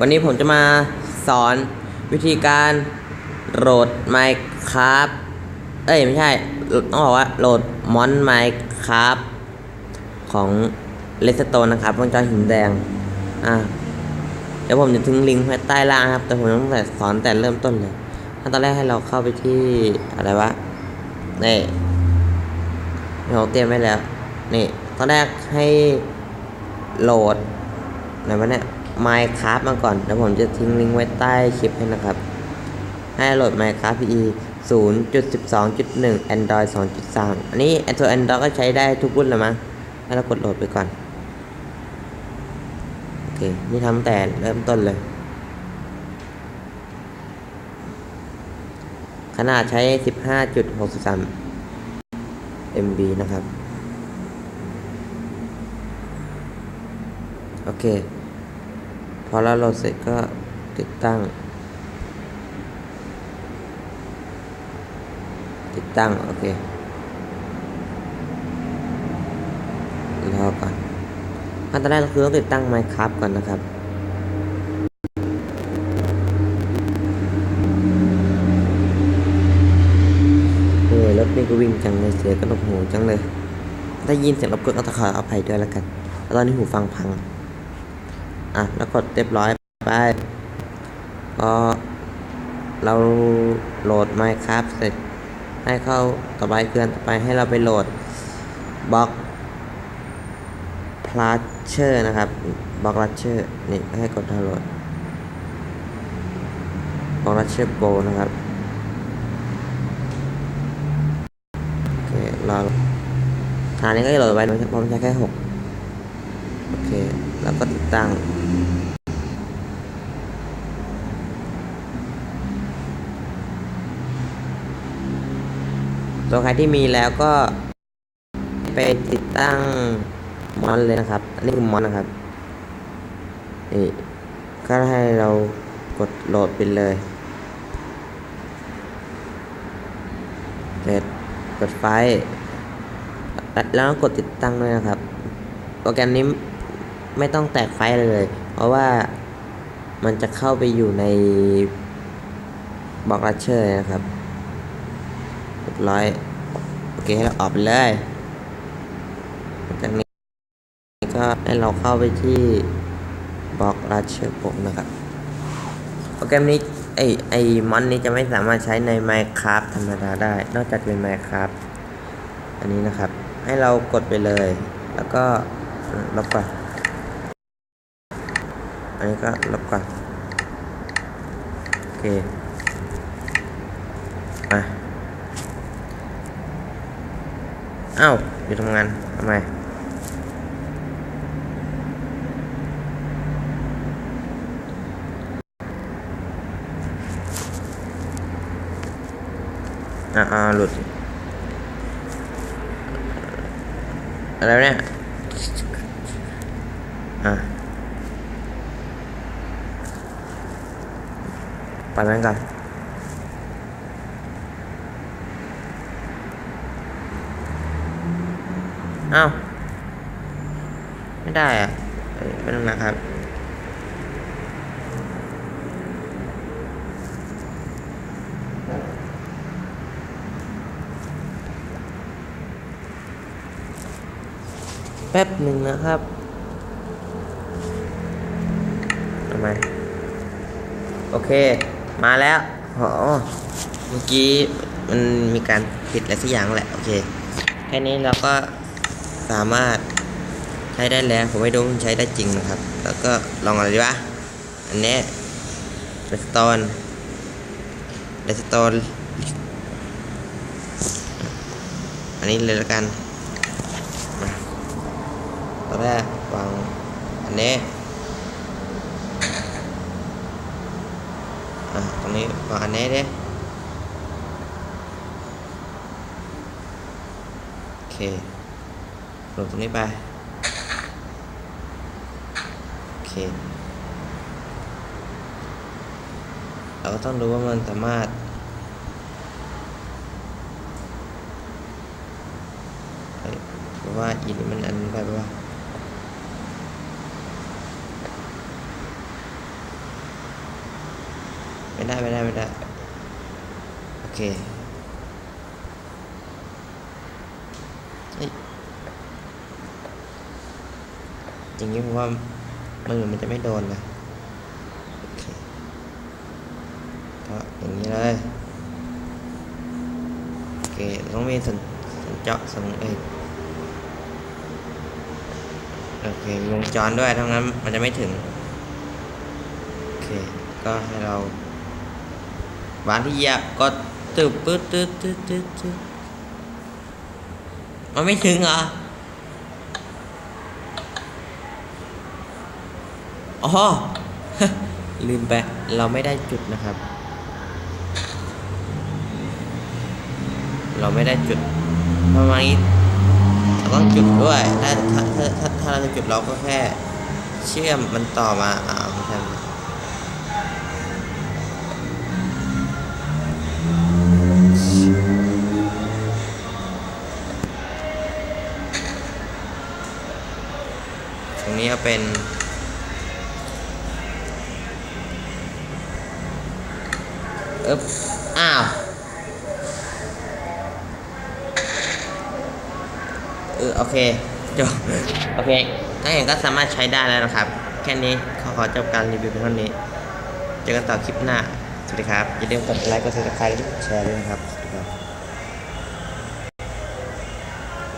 วันนี้ผมจะมาสอนวิธีการโหลด Minecraft เอ้ย ไม่ใช่ ต้องบอกว่าโหลดมอน Minecraft ของ Redstone นะครับวงจรหินแดง อะเดี๋ยวผมจะทิ้งลิงก์ไว้ใต้ล่างครับ แต่ผมต้องแต่สอนแต่เริ่มต้นเลยขั้นตอนแรกให้เราเข้าไปที่อะไรวะ นี่เราเตรียมไว้แล้ว นี่ ตอนแรกให้โหลดไหนวะเนี่ย Minecraft มาก่อนเดี๋ยวผมจะทิ้งลิงก์ไว้ใต้คลิปให้นะครับ ให้โหลด Minecraft PE 0.12.1 Android 2.3 อันนี้ Android Android ก็ใช้ได้ทุกรุ่นแล้วมั้งให้เรากดโหลดไปก่อน โอเค นี่ทำแต่เริ่มต้นเลย ขนาดใช้ 15.63 MB นะครับ โอเค พอเราโหลดเสร็จก็ติดตั้ง ติดตั้ง โอเครอก่อนขั้นตอนแรกก็คือต้องติดตั้ง Minecraft ก่อนนะครับเออรถนี่ก็วิ่งจังเลยเสียกระดกหูจังเลยถ้ยินเสียงรบกวนก็ต้องขออภัยด้วยแล้วกัน ตอนนี้หูฟังพัง อะแล้วกดเรียบร้อยไปก็เราโหลด Minecraft เสร็จให้เข้าต่อไปเคลื่อนต่อไปให้เราไปโหลดบล็อกพลาเชอร์นะครับบล็อกลัชเชอร์นี่ให้กดดาวน์โหลดบล็อกลัชเชอร์โปรนะครับโอเคเรอฐานนี้ก็จะโหลดไว้นะเพราะมันใช้แค่หก แล้วก็ติดตั้ง ตัวใครที่มีแล้วก็ ไปติดตั้งมอนเลยนะครับ อันนี้คือมอนนะครับนี่ก็ให้เรากดโหลดไปเลยเสร็จกดไฟ แล้วก็กดติดตั้งด้วยนะครับ โปรแกรมนี้ ไม่ต้องแตกไฟเลย เพราะว่ามันจะเข้าไปอยู่ในบล็อกลัชเชอร์นะครับเรียบร้อย โอเคให้เราออกไปเลยจากนี้ก็ให้เราเข้าไปที่บล็อกราเชอร์ผมนะครับโปรแกรมนี้ไอไอมอนนี้จะไม่สามารถใช้ใน Minecraft ธรรมดาได้ นอกจากเป็น Minecraft อันนี้นะครับ ให้เรากดไปเลย แล้วก็ลบก่อน อันนี้ก็ลบก่อน โอเค มาเอ้าอยู่ทำงานทำไมอ่าหลุด อะไรเนี่ย อะ ไปแม่งก่อนอ้าวไม่ได้อะเอ้ยไม่ต้องนะครับแป๊บหนึ่งนะครับทำไมโอเค มาแล้วโอ้เมื่อกี้มันมีการผิดอะไรสักอย่างแหละ โอเค แค่นี้เราก็สามารถใช้ได้แล้ว ผมไม่รู้มันใช้ได้จริงนะครับ แล้วก็ลองอะไรดีวะ อันนี้เรสตอนเรสตอนอันนี้เลยล้วกัน มาตอนแรกวางอันนี้ อะตรงนี้วางอันนี้ดิโอเคหลงตรงนี้ไป โอเค เราก็ต้องดูว่ามันสามารถว่าอีนี่มันอันไปปะวะ ไม่ได้ไม่ได้ไม่ได้ โอเคอย่างนี้ผมว่ามือมันจะไม่โดนนะโอเคก็อย่างนี้เลย โอเคต้องมีสัญสัญเจาะสัญเอยโอเควงจรด้วยทั้งนั้นมันจะไม่ถึง โอเค ก็ให้เรา วางที่เหยียบก็ตึบปึ๊ดตึ๊ดตึ๊ดตึ๊ดตึ๊ดมันไม่ถึงเหรออ๋อลืมไป เราไม่ได้จุดนะครับ เราไม่ได้จุดประมาณนี้เราต้องจุดด้วยถ้าถ้าถ้าถ้าถ้าเราจะจุดเราก็แค่ เชื่อมมันต่อมาอ่า เป็นเอ๊บอ้าว เออ โอเคจบโอเคถ้าอย่างก็สามารถใช้ได้แล้วนะครับ แค่นี้ขอขอจบการรีวิวเพียงเท่านี้ เจอกันต่อคลิปหน้า สวัสดีครับ อย่าลืมกดไลค์ กดติดตามและกดแชร์ด้วยนะครับ